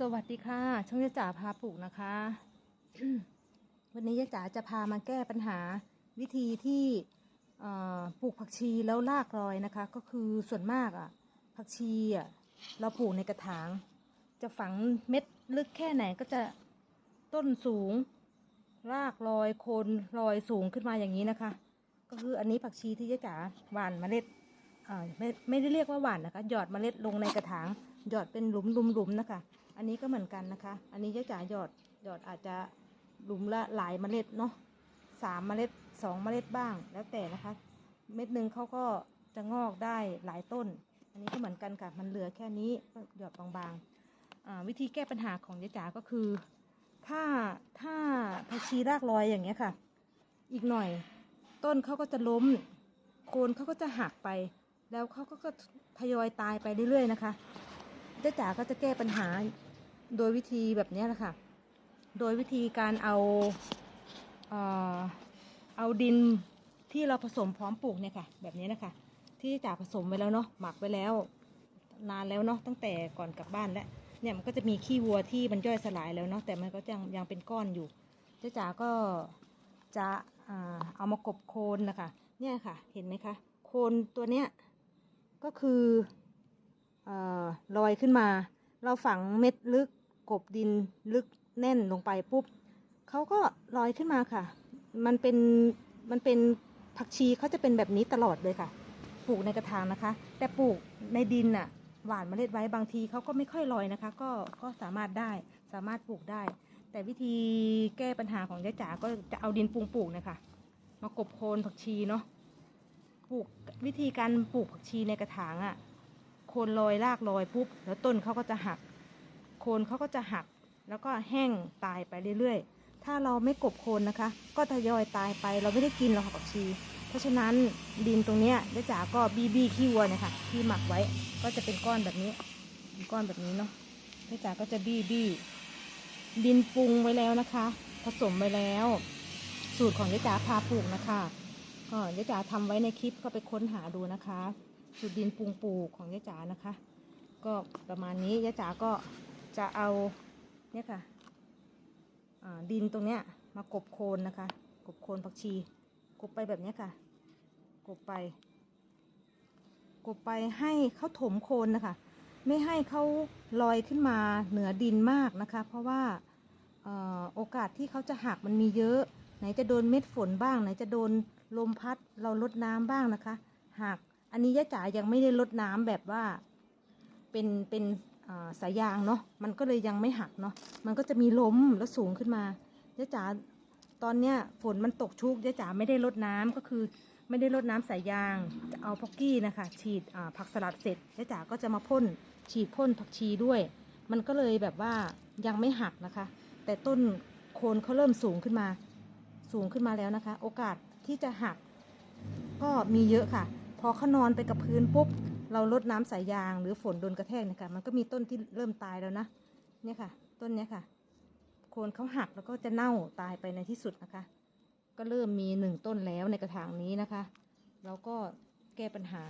สวัสดีค่ะ ช่องยะจ๋าพาปลูกนะคะ วันนี้ยะจ๋าจะพามาแก้ปัญหาวิธีที่ปลูกผักชีแล้วรากลอยนะคะ ก็คือส่วนมากอะ ผักชีอะเราปลูกในกระถาง จะฝังเม็ดลึกแค่ไหนก็จะต้นสูงรากลอยโคนลอยสูงขึ้นมาอย่างนี้นะคะ ก็คืออันนี้ผักชีที่ยะจ๋าหว่านเมล็ดไม่ไม่ได้เรียกว่าหว่านนะคะ หยอดเมล็ดลงในกระถางหยอดเป็นหลุมหลุมหลุมนะคะ อันนี้ก็เหมือนกันนะคะ อันนี้เจจ๋าหยอดหยอดอาจจะหลุมละหลายเมล็ดเนาะสามเมล็ดสองเมล็ดบ้าง แล้วแต่นะคะ เม็ดหนึ่งเขาก็จะงอกได้หลายต้น อันนี้ก็เหมือนกันค่ะ มันเหลือแค่นี้หยอดบางๆวิธีแก้ปัญหาของเจจ๋าก็คือ ถ้าถ้าผักชีรากลอยอย่างเงี้ยค่ะ อีกหน่อยต้นเขาก็จะล้ม โคนเขาก็จะหักไป แล้วเขาก็ก็ทยอยตายไปเรื่อยๆนะคะ เจ๊จ๋าก็จะแก้ปัญหาโดยวิธีแบบนี้แหละค่ะ โดยวิธีการเอาเอ่อเอาดินที่เราผสมพร้อมปลูกเนี่ยค่ะ แบบนี้นะคะ ที่จ๋าผสมไว้แล้วเนาะหมักไว้แล้ว นานแล้วเนาะตั้งแต่ก่อนกลับบ้านแล้วเนี่ยมันก็จะมีขี้วัวที่มันย่อยสลายแล้วเนาะแต่มันก็ยังยังเป็นก้อนอยู่เจ๊จ๋าก็จะเอามากบโคนนะคะเนี่ยค่ะ เห็นไหมคะ โคนตัวเนี้ยก็คือ ลอยขึ้นมา เราฝังเม็ดลึกกบดินลึกแน่นลงไปปุ๊บเขาก็ลอยขึ้นมาค่ะ มันเป็นมันเป็นผักชีเขาจะเป็นแบบนี้ตลอดเลยค่ะ ปลูกในกระถางนะคะ แต่ปลูกในดินน่ะ หว่านเมล็ดไว้บางทีเขาก็ไม่ค่อยลอยนะคะ ก็ก็สามารถได้สามารถปลูกได้ แต่วิธีแก้ปัญหาของยายจ๋าก็จะเอาดินปรุงปลูกนะคะมากบโคนผักชีเนาะปลูกวิธีการปลูกผักชีในกระถางอะ่ะ คนลอยรากลอยปุ๊บแล้วต้นเขาก็จะหัก โคนเขาก็จะหัก แล้วก็แห้งตายไปเรื่อยๆ ถ้าเราไม่กบโคนนะคะ ก็ทยอยตายไปเราไม่ได้กินหรอกค่ะผักชี เพราะฉะนั้นดินตรงเนี้ยเจ๊จ๋าก็บีบีขี้วัวเนี่ยค่ะที่หมักไว้ก็จะเป็นก้อนแบบนี้เป็นก้อนแบบนี้เนาะเจ๊จ๋าก็จะบีบีดินปรุงไว้แล้วนะคะ ผสมไว้แล้ว สูตรของเจ๊จ๋าพาปลูกนะคะก็เจ๊จ๋าทำไว้ในคลิปก็ไปค้นหาดูนะคะ สูตรดินปรุงปลูกของเจ๊จ๋านะคะ ก็ประมาณนี้เจ๊จ๋าก็จะเอาเนี่ยค่ะดินตรงเนี้ยมากบโคนนะคะ กบโคนผักชี กบไปแบบเนี้ยค่ะ กบไป กบไปให้เขาถมโคนนะคะ ไม่ให้เขาลอยขึ้นมาเหนือดินมากนะคะ เพราะว่าออโอกาสที่เขาจะหักมันมีเยอะ ไหนจะโดนเม็ดฝนบ้าง ไหนจะโดนลมพัดเราลดน้ำบ้างนะคะหัก อันนี้ย่าจ๋ายังไม่ได้ลดน้ำแบบว่าเป็นเป็นสายยางเนาะมันก็เลยยังไม่หักเนาะมันก็จะมีล้มแล้วสูงขึ้นมาย่าจ๋าตอนเนี้ยฝนมันตกชุกยายจ๋าไม่ได้รดน้ำก็คือไม่ได้รดน้ำสายยางจะเอาพ็อกกี้นะคะฉีดผักสลัดเสร็จยายจ๋าก็จะมาพ่นฉีดพ่นผักชีด้วย มันก็เลยแบบว่ายังไม่หักนะคะ แต่ต้นโคนเขาเริ่มสูงขึ้นมา สูงขึ้นมาแล้วนะคะ โอกาสที่จะหักก็มีเยอะค่ะ อเขานอนไปกับพื้นปุ๊บ เราลดน้ำสายยางหรือฝนโดนกระแทกเนะคะมันก็มีต้นที่เริ่มตายแล้วนะ เนี่ยค่ะ ต้นเนี้ยค่ะ โคนเขาหักแล้วก็จะเน่าตายไปในที่สุดนะคะ ก็เริ่มมีหนึ่งต้นแล้วในกระถางนี้นะคะ เราก็แก้ปัญหา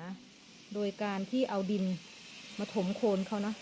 โดยการที่เอาดินมาถมโคนเขานะ